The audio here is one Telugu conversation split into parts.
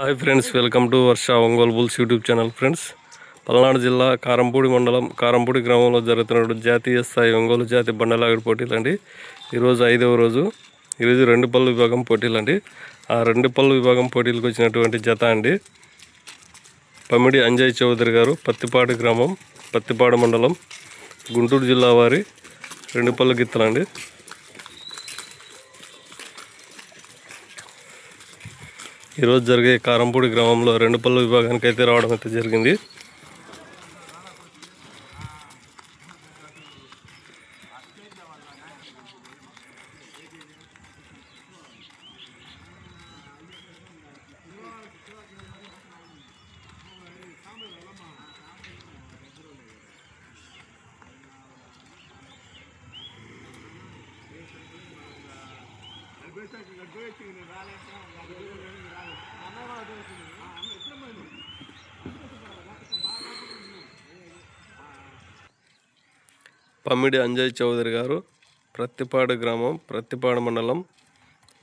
Hi friends welcome to Varsha Ongole bulls YouTube channel friends Palnadu జిల్లా కారంపూడి మండలం కారంపూడి గ్రామంలో జరుగుతున్న జాతీయ స్థాయి ఒంగోలు జాతి బండలాగడి పోటీలు అండి. ఈరోజు ఐదవ రోజు. ఈరోజు రెండు పళ్ళు విభాగం పోటీలు అండి. ఆ రెండు పళ్ళు విభాగం పోటీలకు వచ్చినటువంటి జత అండి. పమిడి అంజయ్ చౌదరి గారు పత్తిపాడు గ్రామం పత్తిపాడు మండలం గుంటూరు జిల్లా వారి రెండు పళ్ళు గిత్తలండి. ఈరోజు జరిగే కారంపూడి గ్రామంలో రెండు పళ్ళు విభాగానికి అయితే రావడం అయితే జరిగింది. పమ్మిడి అంజయ్ చౌదరి గారు ప్రత్తిపాడు గ్రామం ప్రత్తిపాడు మండలం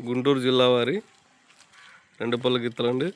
గుంటూరు జిల్లా వారి రెండు పళ్ళు గిత్తలండి.